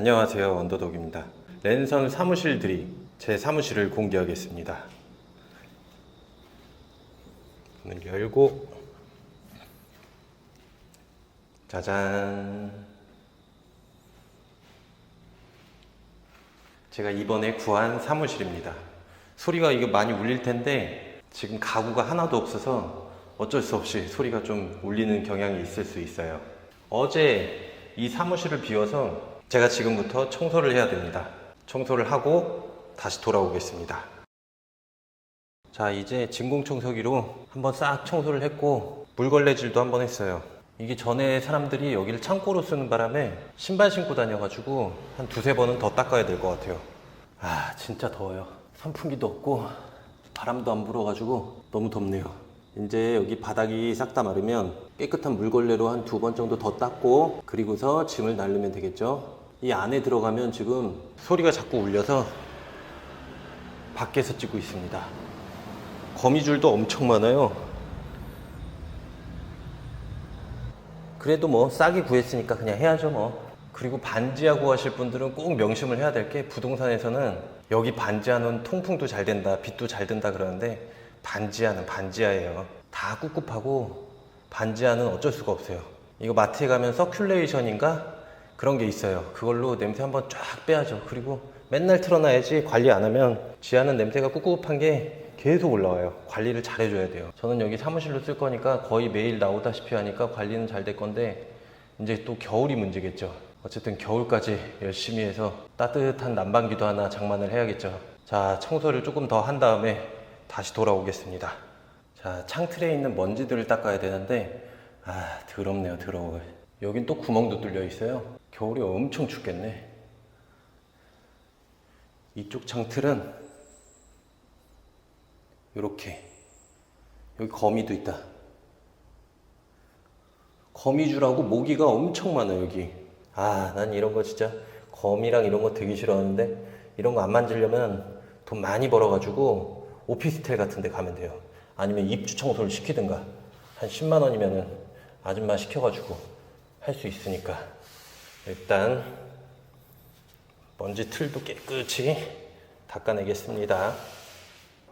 안녕하세요 언더독입니다. 랜선 사무실들이 제 사무실을 공개하겠습니다. 문을 열고 짜잔. 제가 이번에 구한 사무실입니다. 소리가 이거 많이 울릴 텐데 지금 가구가 하나도 없어서 어쩔 수 없이 소리가 좀 울리는 경향이 있을 수 있어요. 어제 이 사무실을 비워서 제가 지금부터 청소를 해야 됩니다. 청소를 하고 다시 돌아오겠습니다. 자, 이제 진공 청소기로 한번 싹 청소를 했고 물걸레질도 한번 했어요. 이게 전에 사람들이 여기를 창고로 쓰는 바람에 신발 신고 다녀가지고 한 두세 번은 더 닦아야 될 것 같아요. 아, 진짜 더워요. 선풍기도 없고 바람도 안 불어가지고 너무 덥네요. 이제 여기 바닥이 싹 다 마르면 깨끗한 물걸레로 한 두 번 정도 더 닦고 그리고서 짐을 날르면 되겠죠. 이 안에 들어가면 지금 소리가 자꾸 울려서 밖에서 찍고 있습니다. 거미줄도 엄청 많아요. 그래도 뭐 싸게 구했으니까 그냥 해야죠 뭐. 그리고 반지하고 하실 분들은 꼭 명심을 해야 될 게 부동산에서는 여기 반지하는 통풍도 잘 된다, 빛도 잘 된다 그러는데 반지하는 반지하예요. 다 꿉꿉하고 반지하는 어쩔 수가 없어요. 이거 마트에 가면 서큘레이션인가 그런 게 있어요. 그걸로 냄새 한번 쫙 빼야죠. 그리고 맨날 틀어놔야지 관리 안 하면 지하는 냄새가 꿉꿉한 게 계속 올라와요. 관리를 잘 해줘야 돼요. 저는 여기 사무실로 쓸 거니까 거의 매일 나오다시피 하니까 관리는 잘 될 건데 이제 또 겨울이 문제겠죠. 어쨌든 겨울까지 열심히 해서 따뜻한 난방기도 하나 장만을 해야겠죠. 자, 청소를 조금 더 한 다음에 다시 돌아오겠습니다. 자, 창틀에 있는 먼지들을 닦아야 되는데, 아, 더럽네요, 더러워. 여긴 또 구멍도 뚫려 있어요. 겨울이 엄청 춥겠네. 이쪽 창틀은 이렇게 여기 거미도 있다. 거미줄하고 모기가 엄청 많아 여기. 아, 난 이런 거 진짜 거미랑 이런 거 되게 싫어하는데 이런 거 안 만지려면 돈 많이 벌어가지고 오피스텔 같은 데 가면 돼요. 아니면 입주 청소를 시키든가 한 10만 원이면은 아줌마 시켜가지고 할 수 있으니까 일단 먼지 틀도 깨끗이 닦아내겠습니다.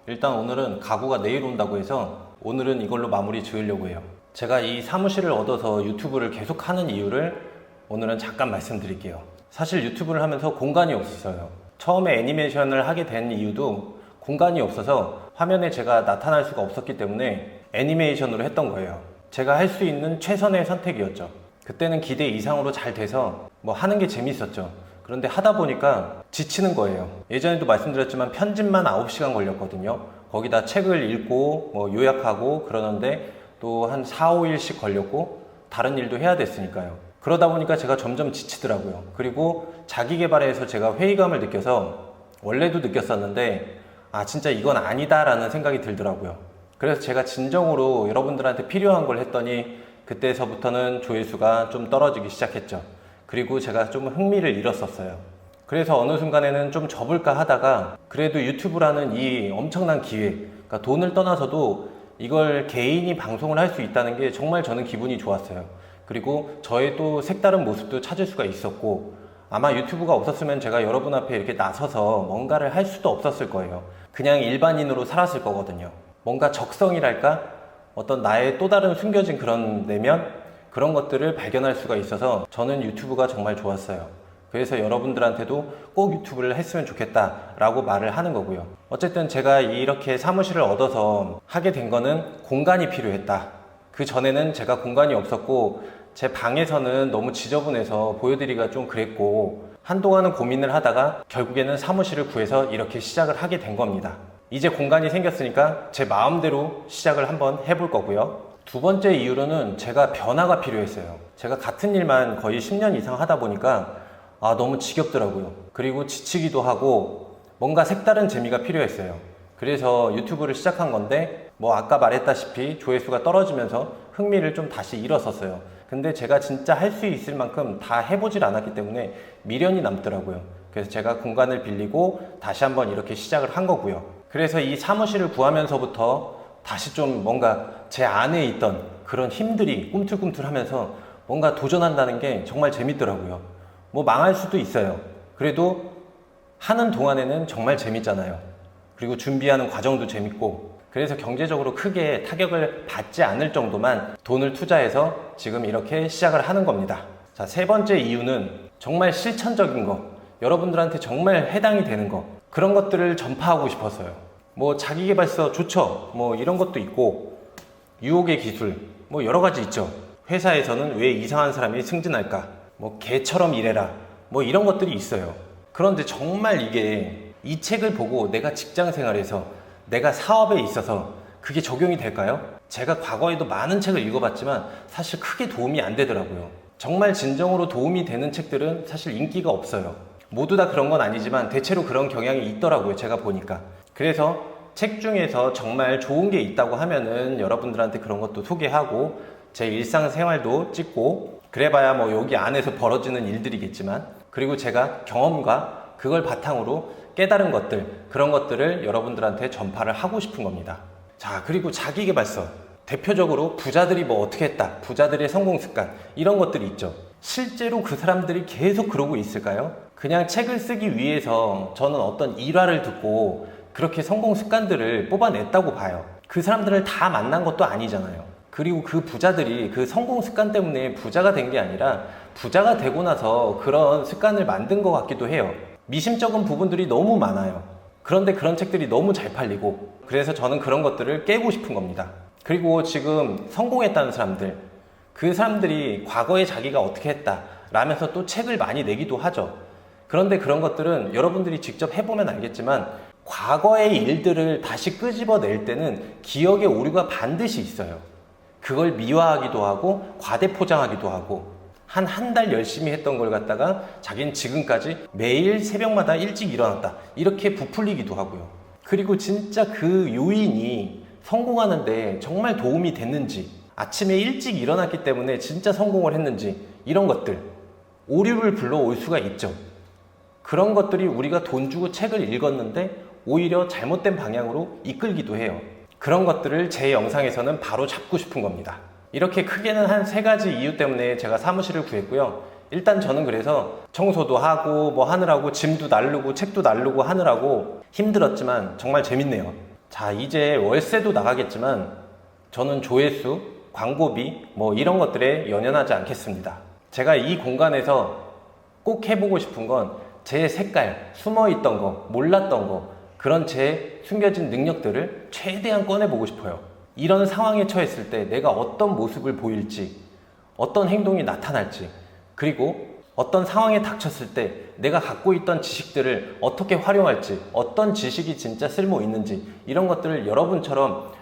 일단 오늘은 가구가 내일 온다고 해서 오늘은 이걸로 마무리 지으려고 해요. 제가 이 사무실을 얻어서 유튜브를 계속 하는 이유를 오늘은 잠깐 말씀드릴게요. 사실 유튜브를 하면서 공간이 없었어요. 처음에 애니메이션을 하게 된 이유도 공간이 없어서 화면에 제가 나타날 수가 없었기 때문에 애니메이션으로 했던 거예요. 제가 할 수 있는 최선의 선택이었죠. 그때는 기대 이상으로 잘 돼서 뭐 하는 게 재밌었죠. 그런데 하다 보니까 지치는 거예요. 예전에도 말씀드렸지만 편집만 9시간 걸렸거든요. 거기다 책을 읽고 뭐 요약하고 그러는데 또 한 4, 5일씩 걸렸고 다른 일도 해야 됐으니까요. 그러다 보니까 제가 점점 지치더라고요. 그리고 자기 개발에서 제가 회의감을 느껴서 원래도 느꼈었는데 아 진짜 이건 아니다라는 생각이 들더라고요. 그래서 제가 진정으로 여러분들한테 필요한 걸 했더니 그때서부터는 조회수가 좀 떨어지기 시작했죠. 그리고 제가 좀 흥미를 잃었었어요. 그래서 어느 순간에는 좀 접을까 하다가 그래도 유튜브라는 이 엄청난 기회, 그러니까 돈을 떠나서도 이걸 개인이 방송을 할 수 있다는 게 정말 저는 기분이 좋았어요. 그리고 저의 또 색다른 모습도 찾을 수가 있었고 아마 유튜브가 없었으면 제가 여러분 앞에 이렇게 나서서 뭔가를 할 수도 없었을 거예요. 그냥 일반인으로 살았을 거거든요. 뭔가 적성이랄까? 어떤 나의 또 다른 숨겨진 그런 내면? 그런 것들을 발견할 수가 있어서 저는 유튜브가 정말 좋았어요. 그래서 여러분들한테도 꼭 유튜브를 했으면 좋겠다라고 말을 하는 거고요. 어쨌든 제가 이렇게 사무실을 얻어서 하게 된 거는 공간이 필요했다. 그 전에는 제가 공간이 없었고 제 방에서는 너무 지저분해서 보여드리기가 좀 그랬고 한동안은 고민을 하다가 결국에는 사무실을 구해서 이렇게 시작을 하게 된 겁니다. 이제 공간이 생겼으니까 제 마음대로 시작을 한번 해볼 거고요. 두 번째 이유로는 제가 변화가 필요했어요. 제가 같은 일만 거의 10년 이상 하다 보니까 아, 너무 지겹더라고요. 그리고 지치기도 하고 뭔가 색다른 재미가 필요했어요. 그래서 유튜브를 시작한 건데 뭐 아까 말했다시피 조회수가 떨어지면서 흥미를 좀 다시 잃었었어요. 근데 제가 진짜 할 수 있을 만큼 다 해보질 않았기 때문에 미련이 남더라고요. 그래서 제가 공간을 빌리고 다시 한번 이렇게 시작을 한 거고요. 그래서 이 사무실을 구하면서부터 다시 좀 뭔가 제 안에 있던 그런 힘들이 꿈틀꿈틀 하면서 뭔가 도전한다는 게 정말 재밌더라고요. 뭐 망할 수도 있어요. 그래도 하는 동안에는 정말 재밌잖아요. 그리고 준비하는 과정도 재밌고 그래서 경제적으로 크게 타격을 받지 않을 정도만 돈을 투자해서 지금 이렇게 시작을 하는 겁니다. 자, 세 번째 이유는 정말 실천적인 거, 여러분들한테 정말 해당이 되는 거, 그런 것들을 전파하고 싶어서요. 뭐 자기개발서 좋죠. 뭐 이런 것도 있고 유혹의 기술, 뭐 여러 가지 있죠. 회사에서는 왜 이상한 사람이 승진할까? 뭐 개처럼 일해라. 뭐 이런 것들이 있어요. 그런데 정말 이게 이 책을 보고 내가 직장 생활에서 내가 사업에 있어서 그게 적용이 될까요? 제가 과거에도 많은 책을 읽어봤지만 사실 크게 도움이 안 되더라고요. 정말 진정으로 도움이 되는 책들은 사실 인기가 없어요. 모두 다 그런 건 아니지만 대체로 그런 경향이 있더라고요. 제가 보니까. 그래서 책 중에서 정말 좋은 게 있다고 하면은 여러분들한테 그런 것도 소개하고 제 일상생활도 찍고 그래봐야 뭐 여기 안에서 벌어지는 일들이겠지만 그리고 제가 경험과 그걸 바탕으로 깨달은 것들 그런 것들을 여러분들한테 전파를 하고 싶은 겁니다. 자 그리고 자기개발서 대표적으로 부자들이 뭐 어떻게 했다 부자들의 성공 습관 이런 것들이 있죠. 실제로 그 사람들이 계속 그러고 있을까요? 그냥 책을 쓰기 위해서 저는 어떤 일화를 듣고 그렇게 성공 습관들을 뽑아냈다고 봐요. 그 사람들을 다 만난 것도 아니잖아요. 그리고 그 부자들이 그 성공 습관 때문에 부자가 된 게 아니라 부자가 되고 나서 그런 습관을 만든 것 같기도 해요. 미심쩍은 부분들이 너무 많아요. 그런데 그런 책들이 너무 잘 팔리고 그래서 저는 그런 것들을 깨고 싶은 겁니다. 그리고 지금 성공했다는 사람들 그 사람들이 과거에 자기가 어떻게 했다 라면서 또 책을 많이 내기도 하죠. 그런데 그런 것들은 여러분들이 직접 해보면 알겠지만 과거의 일들을 다시 끄집어낼 때는 기억의 오류가 반드시 있어요. 그걸 미화하기도 하고 과대 포장하기도 하고 한 한 달 열심히 했던 걸 갖다가 자기는 지금까지 매일 새벽마다 일찍 일어났다 이렇게 부풀리기도 하고요. 그리고 진짜 그 요인이 성공하는데 정말 도움이 됐는지 아침에 일찍 일어났기 때문에 진짜 성공을 했는지 이런 것들 오류를 불러올 수가 있죠. 그런 것들이 우리가 돈 주고 책을 읽었는데 오히려 잘못된 방향으로 이끌기도 해요. 그런 것들을 제 영상에서는 바로 잡고 싶은 겁니다. 이렇게 크게는 한 세 가지 이유 때문에 제가 사무실을 구했고요. 일단 저는 그래서 청소도 하고 뭐 하느라고 짐도 나르고 책도 나르고 하느라고 힘들었지만 정말 재밌네요. 자, 이제 월세도 나가겠지만 저는 조회수, 광고비 뭐 이런 것들에 연연하지 않겠습니다. 제가 이 공간에서 꼭 해보고 싶은 건 제 색깔, 숨어 있던 거, 몰랐던 거, 그런 제 숨겨진 능력들을 최대한 꺼내보고 싶어요. 이런 상황에 처했을 때 내가 어떤 모습을 보일지, 어떤 행동이 나타날지, 그리고 어떤 상황에 닥쳤을 때 내가 갖고 있던 지식들을 어떻게 활용할지, 어떤 지식이 진짜 쓸모 있는지, 이런 것들을 여러분처럼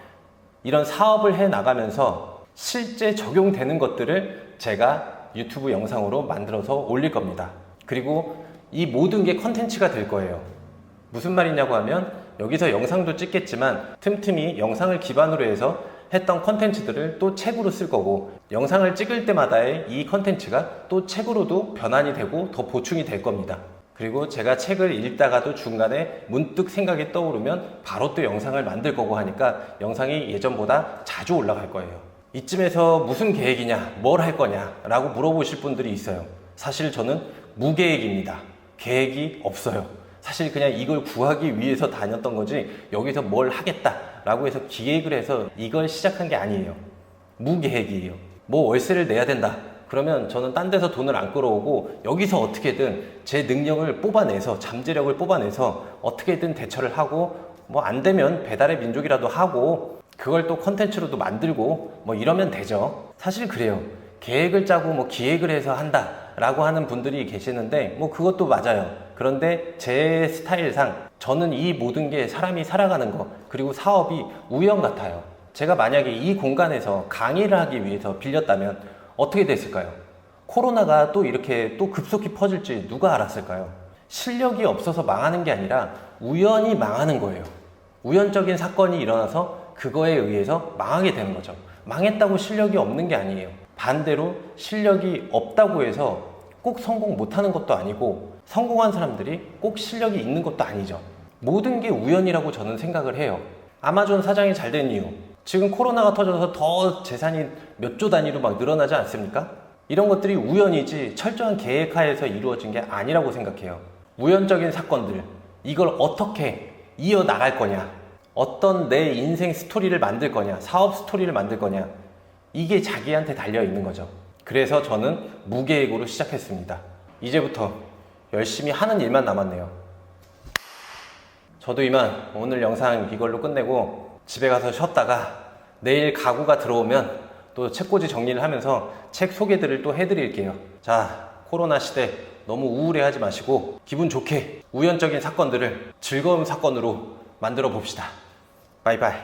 이런 사업을 해 나가면서 실제 적용되는 것들을 제가 유튜브 영상으로 만들어서 올릴 겁니다. 그리고 이 모든 게 컨텐츠가 될 거예요. 무슨 말이냐고 하면 여기서 영상도 찍겠지만 틈틈이 영상을 기반으로 해서 했던 컨텐츠들을 또 책으로 쓸 거고 영상을 찍을 때마다의 이 컨텐츠가 또 책으로도 변환이 되고 더 보충이 될 겁니다. 그리고 제가 책을 읽다가도 중간에 문득 생각이 떠오르면 바로 또 영상을 만들 거고 하니까 영상이 예전보다 자주 올라갈 거예요. 이쯤에서 무슨 계획이냐, 뭘 할 거냐 라고 물어보실 분들이 있어요. 사실 저는 무계획입니다. 계획이 없어요. 사실 그냥 이걸 구하기 위해서 다녔던 거지 여기서 뭘 하겠다라고 해서 기획을 해서 이걸 시작한 게 아니에요. 무계획이에요. 뭐 월세를 내야 된다. 그러면 저는 딴 데서 돈을 안 끌어오고 여기서 어떻게든 제 능력을 뽑아내서 잠재력을 뽑아내서 어떻게든 대처를 하고 뭐 안 되면 배달의 민족이라도 하고 그걸 또 컨텐츠로도 만들고 뭐 이러면 되죠. 사실 그래요. 계획을 짜고 뭐 기획을 해서 한다라고 하는 분들이 계시는데 뭐 그것도 맞아요. 그런데 제 스타일상 저는 이 모든 게 사람이 살아가는 거 그리고 사업이 우연 같아요. 제가 만약에 이 공간에서 강의를 하기 위해서 빌렸다면 어떻게 됐을까요? 코로나가 또 이렇게 또 급속히 퍼질지 누가 알았을까요? 실력이 없어서 망하는 게 아니라 우연히 망하는 거예요. 우연적인 사건이 일어나서 그거에 의해서 망하게 되는 거죠. 망했다고 실력이 없는 게 아니에요. 반대로 실력이 없다고 해서 꼭 성공 못하는 것도 아니고 성공한 사람들이 꼭 실력이 있는 것도 아니죠. 모든 게 우연이라고 저는 생각을 해요. 아마존 사장이 잘 된 이유. 지금 코로나가 터져서 더 재산이 몇 조 단위로 막 늘어나지 않습니까? 이런 것들이 우연이지 철저한 계획하에서 이루어진 게 아니라고 생각해요. 우연적인 사건들, 이걸 어떻게 이어나갈 거냐, 어떤 내 인생 스토리를 만들 거냐, 사업 스토리를 만들 거냐, 이게 자기한테 달려 있는 거죠. 그래서 저는 무계획으로 시작했습니다. 이제부터 열심히 하는 일만 남았네요. 저도 이만 오늘 영상 이걸로 끝내고 집에 가서 쉬었다가 내일 가구가 들어오면 또 책꽂이 정리를 하면서 책 소개들을 또 해드릴게요. 자, 코로나 시대 너무 우울해 하지 마시고 기분 좋게 우연적인 사건들을 즐거운 사건으로 만들어 봅시다. 바이바이.